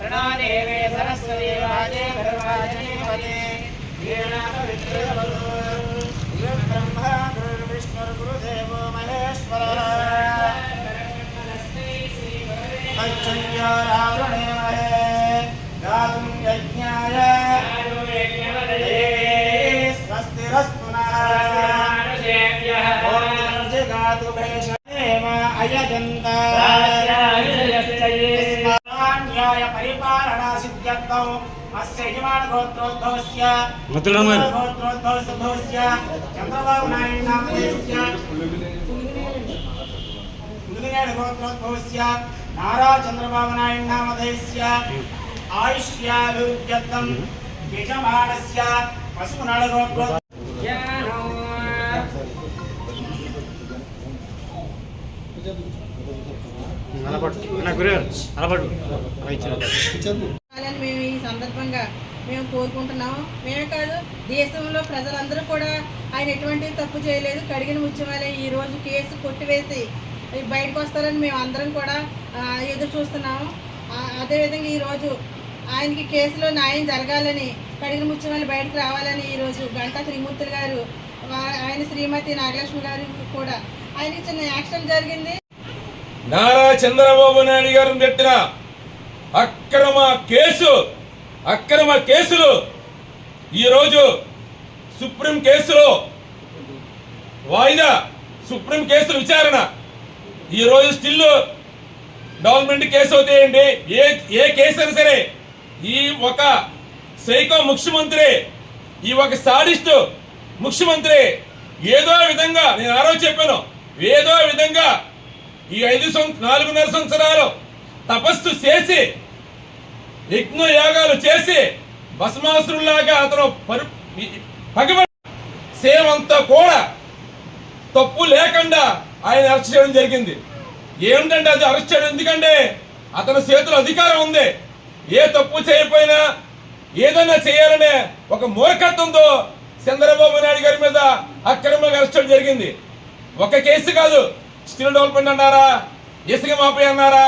प्रणो देवे सरस्वती वाजे भरवाजनीवते ब्रह्मा गुरुर्विष्णुर्गुरुदेवो महेश्वरः अच्छय्यारावणे महे गातुं यज्ञाय పరిపాలనా సిద్ధ్యర్థం అస్య యజమాన గోత్రోద్ధోస్య గోత్రోద్ధోస్య చంద్రబాబు నాయుడు నామధేస్య ముదినేడు గోత్రోద్ధోస్య నారా చంద్రబాబు నాయుడు మేము ఈ సందర్భంగా మేము కోరుకుంటున్నాము. మేమే కాదు దేశంలో ప్రజలందరూ కూడా ఆయన ఎటువంటి తప్పు చేయలేదు. కడిగిన ముత్యమాలే ఈ రోజు కేసు కొట్టివేసి బయటకు వస్తారని మేము అందరం కూడా ఎదురు చూస్తున్నాము. అదేవిధంగా ఈరోజు ఆయనకి కేసులో న్యాయం జరగాలని కడిగిన ముత్యమాలి బయటకు రావాలని ఈరోజు గంటా త్రిమూర్తులు గారు ఆయన శ్రీమతి నాగలక్ష్మి గారు కూడా ఆయనకి చిన్న యాక్సిడెంట్ జరిగింది. నారా చంద్రబాబు నాయుడు గారు పెట్టిన అక్రమ కేసు అక్రమ కేసులు ఈరోజు సుప్రీం కేసులో వాయిదా సుప్రీం కేసు విచారణ. ఈరోజు స్టిల్ డెవలప్మెంట్ కేసు అవుతాయండి. ఏ ఏ కేసు అయినా సరే ఈ ఒక సైకో ముఖ్యమంత్రి ఈ ఒక సాడిస్ట్ ముఖ్యమంత్రి ఏదో విధంగా నేను ఆ రోజు చెప్పాను ఏదో విధంగా ఈ ఐదు నాలుగున్నర సంవత్సరాలు తపస్సు చేసి యజ్ఞ యోగాలు చేసి భస్మాసురులాగా అతను పరు పగబడి సేవంతా కూడా తప్పు లేకుండా ఆయన అరెస్ట్ చేయడం జరిగింది. ఏమిటంటే అది అరెస్ట్ చేయడం? ఎందుకంటే అతని చేతిలో అధికారం ఉంది. ఏ తప్పు చేయకపోయినా ఏదైనా చేయాలనే ఒక మూర్ఖత్వంతో చంద్రబాబు నాయుడు గారి మీద అక్రమంగా అరెస్ట్ చేయడం జరిగింది. ఒక కేసు కాదు స్కిల్ డెవలప్మెంట్ అన్నారా? ఇసుక మాపే అన్నారా?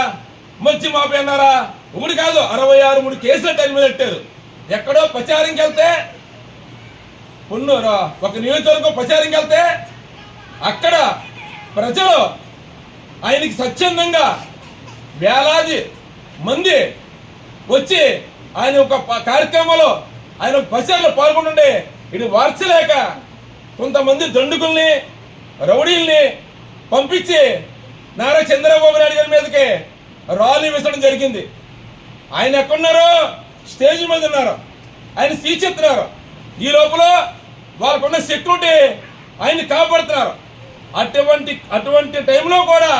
మధ్య మాపే అన్నారా? ఒకటి కాదు అరవై ఆరు మూడు కేసులు టైం మీద పెట్టారు. ఎక్కడో ప్రచారంకి వెళ్తే పొన్ను ఒక నియోజకవర్గం ప్రచారంకి వెళ్తే అక్కడ ప్రజలు ఆయనకి స్వచ్ఛందంగా వేలాది మంది వచ్చి ఆయన ఒక కార్యక్రమంలో ఆయన ప్రచారంలో పాల్గొంటుండే ఇది వార్చలేక కొంతమంది దండుకుల్ని రౌడీల్ని పంపించి నారా చంద్రబాబు నాయుడు గారి మీదకి రాళ్ళు వేసడం జరిగింది. ఆయన ఎక్కడున్నారు స్టేజ్ మీద ఉన్నారు. ఆయన తీర్చెత్తున్నారు ఈ లోపల వాళ్ళకున్న సెక్యూరిటీ ఆయన్ని కాపాడుతున్నారు. అటువంటి అటువంటి టైంలో కూడా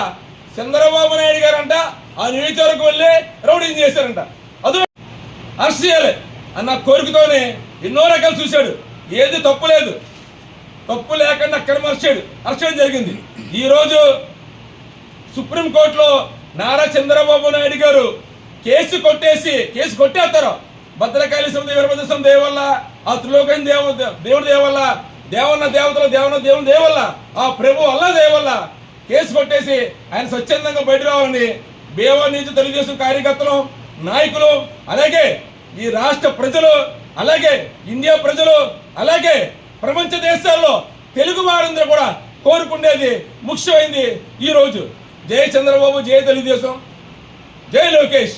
చంద్రబాబు నాయుడు గారు అంట ఆ నియోజకవర్గం వెళ్ళి రౌడింగ్ చేశారంట. అది అరెస్ట్ చేయాలి అన్న కోరికతోనే ఎన్నో రకాలు చూశాడు. ఏది తప్పు లేదు. తప్పు లేకుండా అక్కడ అరెస్ట్ అరెస్ట్ చేయడం జరిగింది. ఈరోజు సుప్రీంకోర్టులో నారా చంద్రబాబు నాయుడు గారు కేసు కొట్టేసి కేసు కొట్టేస్తారు. భద్రకాళి స్వామి వీరభద్ర స్వామి ఆ త్రిలోకం దేవ దేవుడి దేవల్ల దేవన్న దేవతల దేవన్న దేవుని దేవల్ల ఆ ప్రభు అల్లా దేవల్ల కేసు కొట్టేసి ఆయన స్వచ్ఛందంగా బయట రావాలని బేవా నుంచి తెలుగుదేశం కార్యకర్తలు నాయకులు అలాగే ఈ రాష్ట్ర ప్రజలు అలాగే ఇండియా ప్రజలు అలాగే ప్రపంచ దేశాల్లో తెలుగు వారందరూ కూడా కోరుకునేది ముఖ్యమైంది ఈ రోజు. జై చంద్రబాబు జై తెలుగుదేశం. జై లోకేష్.